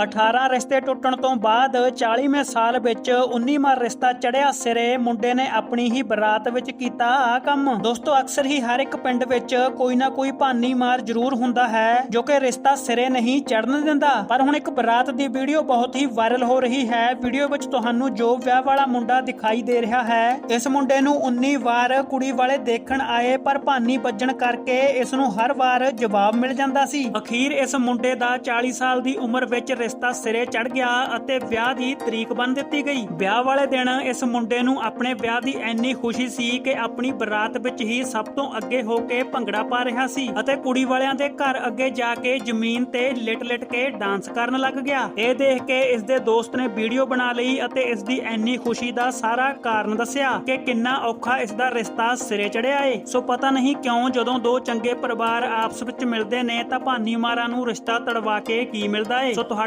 18 ਰਿਸ਼ਤੇ ਟੁੱਟਣ ਤੋਂ ਬਾਅਦ 40ਵੇਂ ਸਾਲ ਵਿੱਚ 19ਵਾਂ ਰਿਸ਼ਤਾ ਚੜਿਆ ਸਿਰੇ ਮੁੰਡੇ ਨੇ ਆਪਣੀ ਹੀ ਬਰਾਤ ਵਿੱਚ ਕੀਤਾ ਆ ਕੰਮ। ਦੋਸਤੋ, ਅਕਸਰ ਹੀ ਹਰ ਇੱਕ ਪਿੰਡ ਵਿੱਚ ਕੋਈ ਨਾ ਕੋਈ ਭਾਨੀ ਮਾਰ ਜ਼ਰੂਰ ਹੁੰਦਾ ਹੈ, ਜੋ ਕਿ ਰਿਸ਼ਤਾ ਸਿਰੇ ਨਹੀਂ ਚੜਨ ਦਿੰਦਾ। ਪਰ ਹੁਣ ਇੱਕ ਬਰਾਤ ਦੀ ਵੀਡੀਓ ਬਹੁਤ ਹੀ ਵਾਇਰਲ ਹੋ ਰਹੀ ਹੈ। ਵੀਡੀਓ ਵਿੱਚ ਤੁਹਾਨੂੰ ਜੋ ਵਿਆਹ ਵਾਲਾ ਮੁੰਡਾ ਦਿਖਾਈ ਦੇ ਰਿਹਾ ਹੈ, ਇਸ ਮੁੰਡੇ ਨੂੰ 19 ਵਾਰ ਕੁੜੀ ਵਾਲੇ ਦੇਖਣ ਆਏ, ਪਰ ਭਾਨੀ ਵੱਜਣ ਕਰਕੇ ਇਸ ਨੂੰ ਹਰ ਵਾਰ ਜਵਾਬ ਮਿਲ ਜਾਂਦਾ ਸੀ। ਅਖੀਰ ਇਸ ਮੁੰਡੇ ਦਾ 40 ਸਾਲ ਦੀ ਉਮਰ ਵਿੱਚ ਰਿਸ਼ਤਾ ਸਿਰੇ ਚੜ ਗਿਆ ਅਤੇ ਵਿਆਹ ਦੀ ਤਰੀਕ ਬੰਨ ਦਿੱਤੀ ਗਈ। ਵਿਆਹ ਵਾਲੇ ਦਿਨ ਇਸ ਮੁੰਡੇ ਨੂੰ ਆਪਣੇ ਵਿਆਹ ਦੀ ਐਨੀ ਖੁਸ਼ੀ ਸੀ ਕਿ ਆਪਣੀ ਬਰਾਤ ਵਿੱਚ ਹੀ ਸਭ ਤੋਂ ਅੱਗੇ ਹੋ ਕੇ ਭੰਗੜਾ ਪਾ ਰਿਹਾ ਸੀ ਅਤੇ ਕੁੜੀ ਵਾਲਿਆਂ ਦੇ ਘਰ ਅੱਗੇ ਜਾ ਕੇ ਜ਼ਮੀਨ ਤੇ ਲਿਟ-ਲਿਟ ਕੇ ਡਾਂਸ ਕਰਨ ਲੱਗ ਗਿਆ। ਇਹ ਦੇਖ ਕੇ ਇਸ ਦੇ ਦੋਸਤ ਨੇ ਵੀਡੀਓ ਬਣਾ ਲਈ ਅਤੇ ਇਸ ਦੀ ਇੰਨੀ ਖੁਸ਼ੀ ਦਾ ਸਾਰਾ ਕਾਰਨ ਦੱਸਿਆ ਕਿ ਕਿੰਨਾ ਔਖਾ ਇਸ ਦਾ ਰਿਸ਼ਤਾ ਸਿਰੇ ਚੜਿਆ ਏ। ਸੋ ਪਤਾ ਨਹੀਂ ਕਿਉਂ ਜਦੋਂ ਦੋ ਚੰਗੇ ਪਰਿਵਾਰ ਆਪਸ ਵਿੱਚ ਮਿਲਦੇ ਨੇ ਤਾਂ ਭਾਨੀ ਮਾਰਾਂ ਨੂੰ ਰਿਸ਼ਤਾ ਤੜਵਾ ਕੇ ਕੀ ਮਿਲਦਾ ਏ? ਸੋ